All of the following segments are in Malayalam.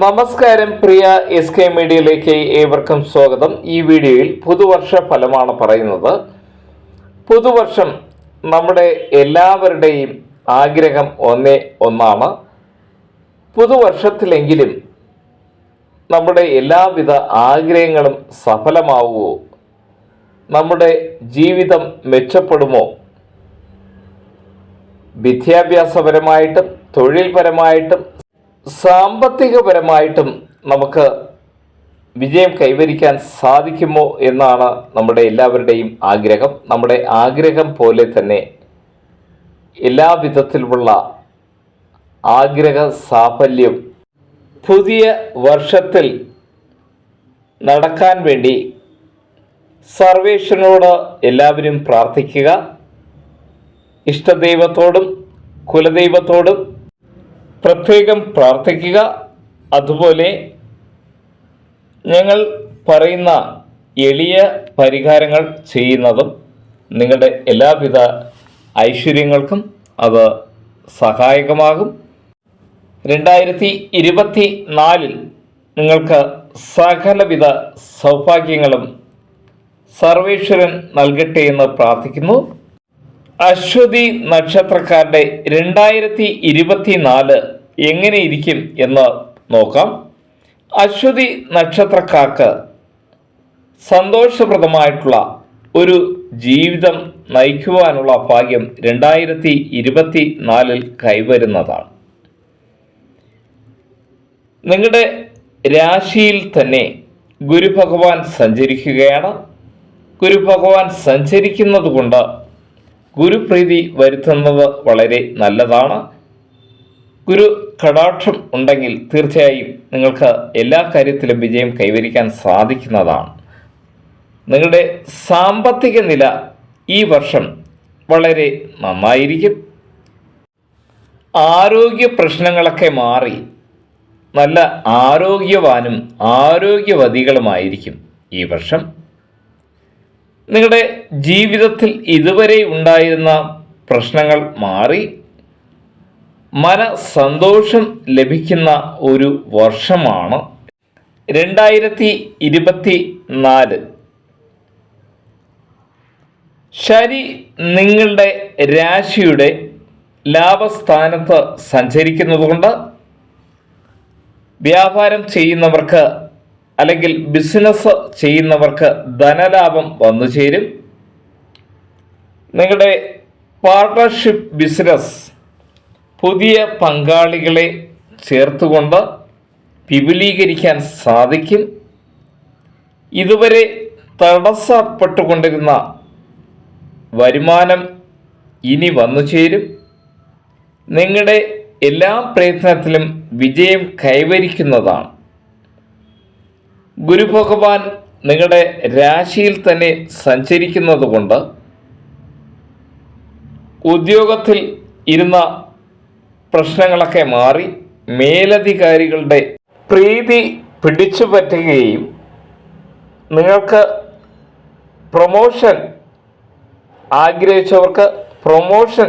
നമസ്കാരം പ്രിയ എസ് കെ മീഡിയയിലേക്ക് ഏവർക്കും സ്വാഗതം. ഈ വീഡിയോയിൽ പുതുവർഷ ഫലമാണ് പറയുന്നത്. പുതുവർഷം നമ്മുടെ എല്ലാവരുടെയും ആഗ്രഹം ഒന്നേ ഒന്നാണ്. പുതുവർഷത്തിലെങ്കിലും നമ്മുടെ എല്ലാവിധ ആഗ്രഹങ്ങളും സഫലമാവുമോ നമ്മുടെ ജീവിതം മെച്ചപ്പെടുമോ? വിദ്യാഭ്യാസപരമായിട്ടും തൊഴിൽപരമായിട്ടും സാമ്പത്തികപരമായിട്ടും നമുക്ക് വിജയം കൈവരിക്കാൻ സാധിക്കുമോ എന്നാണ് നമ്മുടെ എല്ലാവരുടെയും ആഗ്രഹം. നമ്മുടെ ആഗ്രഹം പോലെ തന്നെ എല്ലാ വിധത്തിലുമുള്ള ആഗ്രഹ സാഫല്യം പുതിയ വർഷത്തിൽ നടക്കാൻ വേണ്ടി സർവേഷനോട് എല്ലാവരും പ്രാർത്ഥിക്കുക. ഇഷ്ടദൈവത്തോടും കുലദൈവത്തോടും പ്രത്യേകം പ്രാർത്ഥിക്കുക. അതുപോലെ ഞങ്ങൾ പറയുന്ന എളിയ പരിഹാരങ്ങൾ ചെയ്യുന്നതും നിങ്ങളുടെ എല്ലാവിധ ഐശ്വര്യങ്ങൾക്കും അത് സഹായകമാകും. രണ്ടായിരത്തി ഇരുപത്തി നാലിൽ നിങ്ങൾക്ക് സകലവിധ സൗഭാഗ്യങ്ങളും സർവേശ്വരൻ നൽകട്ടെ എന്ന് പ്രാർത്ഥിക്കുന്നു. അശ്വതി നക്ഷത്രക്കാരുടെ രണ്ടായിരത്തി ഇരുപത്തിനാല് എങ്ങനെ ഇരിക്കും എന്ന് നോക്കാം. അശ്വതി നക്ഷത്രക്കാർക്ക് സന്തോഷപ്രദമായിട്ടുള്ള ഒരു ജീവിതം നയിക്കുവാനുള്ള ഭാഗ്യം രണ്ടായിരത്തി ഇരുപത്തി നാലിൽ കൈവരുന്നതാണ്. നിങ്ങളുടെ രാശിയിൽ തന്നെ ഗുരുഭഗവാൻ സഞ്ചരിക്കുകയാണ്. ഗുരുഭഗവാൻ സഞ്ചരിക്കുന്നത് കൊണ്ട് ഗുരുപ്രീതി വരുത്തുന്നത് വളരെ നല്ലതാണ്. ഗുരു കടാക്ഷം ഉണ്ടെങ്കിൽ തീർച്ചയായും നിങ്ങൾക്ക് എല്ലാ കാര്യത്തിലും വിജയം കൈവരിക്കാൻ സാധിക്കുന്നതാണ്. നിങ്ങളുടെ സാമ്പത്തിക നില ഈ വർഷം വളരെ നന്നായിരിക്കും. ആരോഗ്യ പ്രശ്നങ്ങളൊക്കെ മാറി നല്ല ആരോഗ്യവാനും ആരോഗ്യവതികളുമായിരിക്കും ഈ വർഷം. നിങ്ങളുടെ ജീവിതത്തിൽ ഇതുവരെ ഉണ്ടായിരുന്ന പ്രശ്നങ്ങൾ മാറി മനസന്തോഷം ലഭിക്കുന്ന ഒരു വർഷമാണ് രണ്ടായിരത്തി ഇരുപത്തി നാല് ശരി നിങ്ങളുടെ രാശിയുടെ ലാഭസ്ഥാനത്ത് സഞ്ചരിക്കുന്നതുകൊണ്ട് വ്യാപാരം ചെയ്യുന്നവർക്ക് അല്ലെങ്കിൽ ബിസിനസ് ചെയ്യുന്നവർക്ക് ധനലാഭം വന്നു ചേരും. നിങ്ങളുടെ പാർട്ണർഷിപ്പ് ബിസിനസ് പുതിയ പങ്കാളികളെ ചേർത്തുകൊണ്ട് വിപുലീകരിക്കാൻ സാധിക്കും. ഇതുവരെ തടസ്സപ്പെട്ടുകൊണ്ടിരുന്ന വരുമാനം ഇനി വന്നു ചേരും. നിങ്ങളുടെ എല്ലാ പ്രയത്നത്തിലും വിജയം കൈവരിക്കുന്നതാണ്. ഗുരുഭഗവാൻ നിങ്ങളുടെ രാശിയിൽ തന്നെ സഞ്ചരിക്കുന്നത് കൊണ്ട് ഉദ്യോഗത്തിൽ ഇരുന്ന പ്രശ്നങ്ങളൊക്കെ മാറി മേലധികാരികളുടെ പ്രീതി പിടിച്ചു പറ്റുകയും നിങ്ങൾക്ക് പ്രൊമോഷൻ ആഗ്രഹിച്ചവർക്ക് പ്രൊമോഷൻ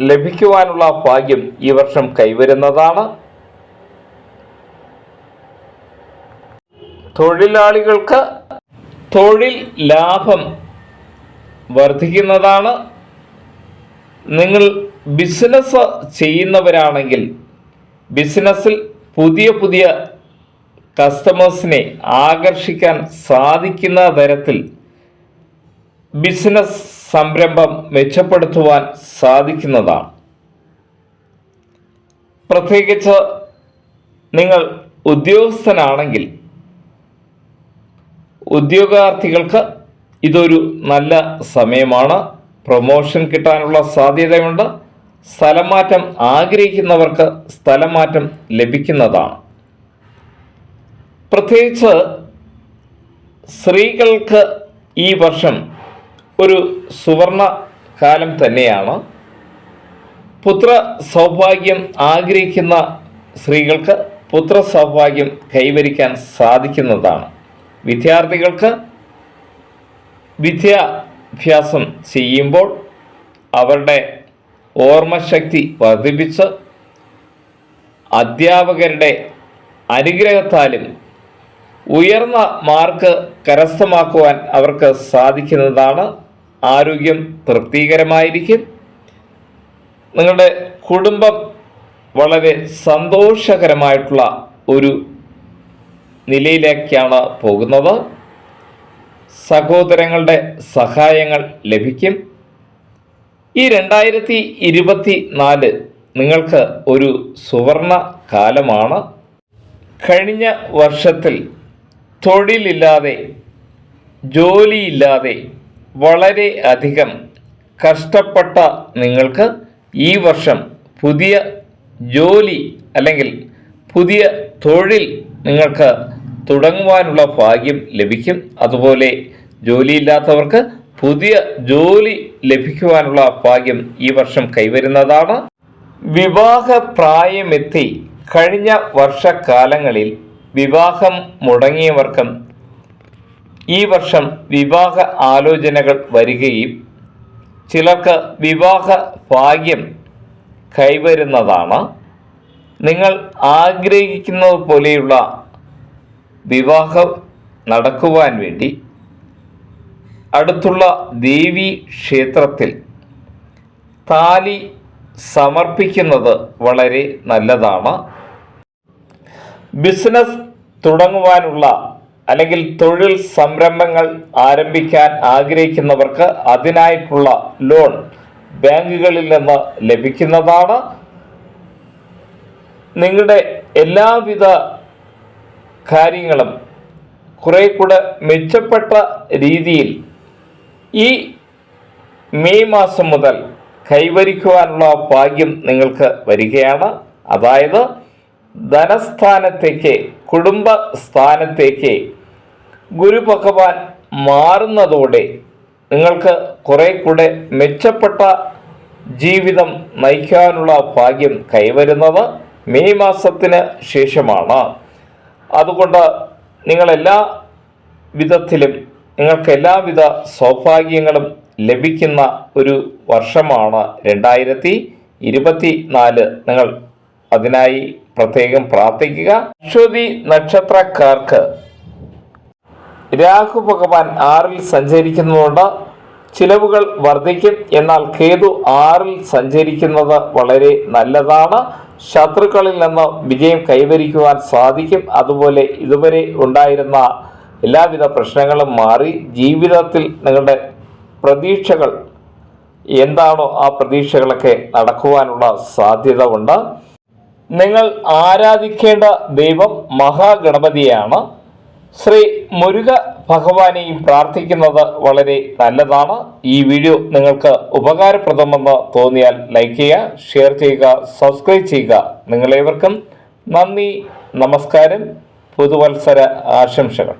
ലഭിക്കുവാനുള്ള ഭാഗ്യം ഈ വർഷം കൈവരുന്നതാണ്. തൊഴിലാളികൾക്ക് തൊഴിൽ ലാഭം വർദ്ധിക്കുന്നതാണ്. നിങ്ങൾ ബിസിനസ് ചെയ്യുന്നവരാണെങ്കിൽ ബിസിനസ്സിൽ പുതിയ പുതിയ കസ്റ്റമേഴ്സിനെ ആകർഷിക്കാൻ സാധിക്കുന്ന തരത്തിൽ ബിസിനസ് സംരംഭം മെച്ചപ്പെടുത്തുവാൻ സാധിക്കുന്നതാണ്. പ്രത്യേകിച്ച് നിങ്ങൾ ഉദ്യോഗസ്ഥനാണെങ്കിൽ ഉദ്യോഗാർത്ഥികൾക്ക് ഇതൊരു നല്ല സമയമാണ്. പ്രൊമോഷൻ കിട്ടാനുള്ള സാധ്യതയുണ്ട്. സ്ഥലമാറ്റം ആഗ്രഹിക്കുന്നവർക്ക് സ്ഥലമാറ്റം ലഭിക്കുന്നതാണ്. പ്രത്യേകിച്ച് സ്ത്രീകൾക്ക് ഈ വർഷം ഒരു സുവർണ കാലം തന്നെയാണ്. പുത്ര സൗഭാഗ്യം ആഗ്രഹിക്കുന്ന സ്ത്രീകൾക്ക് പുത്ര സൗഭാഗ്യം കൈവരിക്കാൻ സാധിക്കുന്നതാണ്. വിദ്യാർത്ഥികൾക്ക് വിദ്യാഭ്യാസം ചെയ്യുമ്പോൾ അവരുടെ ഓർമ്മശക്തി വർദ്ധിപ്പിച്ച് അധ്യാപകരുടെ അനുഗ്രഹത്താലും ഉയർന്ന മാർക്ക് കരസ്ഥമാക്കുവാൻ അവർക്ക് സാധിക്കുന്നതാണ് ആരോഗ്യം തൃപ്തികരമായിരിക്കും. നിങ്ങളുടെ കുടുംബം വളരെ സന്തോഷകരമായിട്ടുള്ള ഒരു നിലയിലേക്കാണ് പോകുന്നത്. സഹോദരങ്ങളുടെ സഹായങ്ങൾ ലഭിക്കും. ഈ രണ്ടായിരത്തി ഇരുപത്തി നാല് നിങ്ങൾക്ക് ഒരു സുവർണ കാലമാണ്. കഴിഞ്ഞ വർഷത്തിൽ തൊഴിലില്ലാതെ ജോലിയില്ലാതെ വളരെ അധികം കഷ്ടപ്പെട്ട നിങ്ങൾക്ക് ഈ വർഷം പുതിയ ജോലി അല്ലെങ്കിൽ പുതിയ തൊഴിൽ നിങ്ങൾക്ക് തുടങ്ങുവാനുള്ള ഭാഗ്യം ലഭിക്കും. അതുപോലെ ജോലിയില്ലാത്തവർക്ക് പുതിയ ജോലി ലഭിക്കുവാനുള്ള ഭാഗ്യം ഈ വർഷം കൈവരുന്നതാണ്. വിവാഹ പ്രായമെത്തി കഴിഞ്ഞ വർഷക്കാലങ്ങളിൽ വിവാഹം മുടങ്ങിയവർക്കും ഈ വർഷം വിവാഹ ആലോചനകൾ വരികയും ചിലർക്ക് വിവാഹ ഭാഗ്യം കൈവരുന്നതാണ്. നിങ്ങൾ ആഗ്രഹിക്കുന്നത് പോലെയുള്ള വിവാഹം നടക്കുവാൻ വേണ്ടി അടുത്തുള്ള ദേവി ക്ഷേത്രത്തിൽ താലി സമർപ്പിക്കുന്നത് വളരെ നല്ലതാണ്. ബിസിനസ് തുടങ്ങുവാനുള്ള അല്ലെങ്കിൽ തൊഴിൽ സംരംഭങ്ങൾ ആരംഭിക്കാൻ ആഗ്രഹിക്കുന്നവർക്ക് അതിനായിട്ടുള്ള ലോൺ ബാങ്കുകളിൽ നിന്ന് ലഭിക്കുന്നതാണ്. നിങ്ങളുടെ എല്ലാവിധ കാര്യങ്ങളും കുറെ കൂടെ മെച്ചപ്പെട്ട രീതിയിൽ ഈ മെയ് മാസം മുതൽ കൈവരിക്കുവാനുള്ള ഭാഗ്യം നിങ്ങൾക്ക് വരികയാണ്. അതായത് ധനസ്ഥാനത്തേക്ക് കുടുംബ സ്ഥാനത്തേക്ക് ഗുരു ഭഗവാൻ മാറുന്നതോടെ നിങ്ങൾക്ക് കുറെ കൂടെ മെച്ചപ്പെട്ട ജീവിതം നയിക്കാനുള്ള ഭാഗ്യം കൈവരുന്നത്. മെയ് മാസത്തിന് ശേഷമാണ്. അതുകൊണ്ട് നിങ്ങളെല്ലാ വിധത്തിലും നിങ്ങൾക്ക് എല്ലാവിധ സൗഭാഗ്യങ്ങളും ലഭിക്കുന്ന ഒരു വർഷമാണ് രണ്ടായിരത്തി ഇരുപത്തി നാല് നിങ്ങൾ അതിനായി പ്രത്യേകം പ്രാർത്ഥിക്കുക. അശ്വതി നക്ഷത്രക്കാർക്ക് രാഹു ഭഗവാൻ ആറിൽ സഞ്ചരിക്കുന്നതുകൊണ്ട് ചിലവുകൾ വർദ്ധിക്കും. എന്നാൽ കേതു ആറിൽ സഞ്ചരിക്കുന്നത് വളരെ നല്ലതാണ്. ശത്രുക്കളിൽ നിന്ന് വിജയം കൈവരിക്കുവാൻ സാധിക്കും. അതുപോലെ ഇതുവരെ ഉണ്ടായിരുന്ന എല്ലാവിധ പ്രശ്നങ്ങളും മാറി. ജീവിതത്തിൽ നിങ്ങളുടെ പ്രതീക്ഷകൾ എന്താണോ ആ പ്രതീക്ഷകളൊക്കെ നടക്കുവാനുള്ള സാധ്യത ഉണ്ട്. നിങ്ങൾ ആരാധിക്കേണ്ട ദൈവം മഹാഗണപതിയാണ്. ശ്രീ മുരുക ഭഗവാനെയും പ്രാർത്ഥിക്കുന്നത് വളരെ നല്ലതാണ്. ഈ വീഡിയോ നിങ്ങൾക്ക് ഉപകാരപ്രദമെന്ന് തോന്നിയാൽ ലൈക്ക് ചെയ്യുക ഷെയർ ചെയ്യുക സബ്സ്ക്രൈബ് ചെയ്യുക. നിങ്ങളേവർക്കും നന്ദി നമസ്കാരം പുതുവത്സര ആശംസകൾ.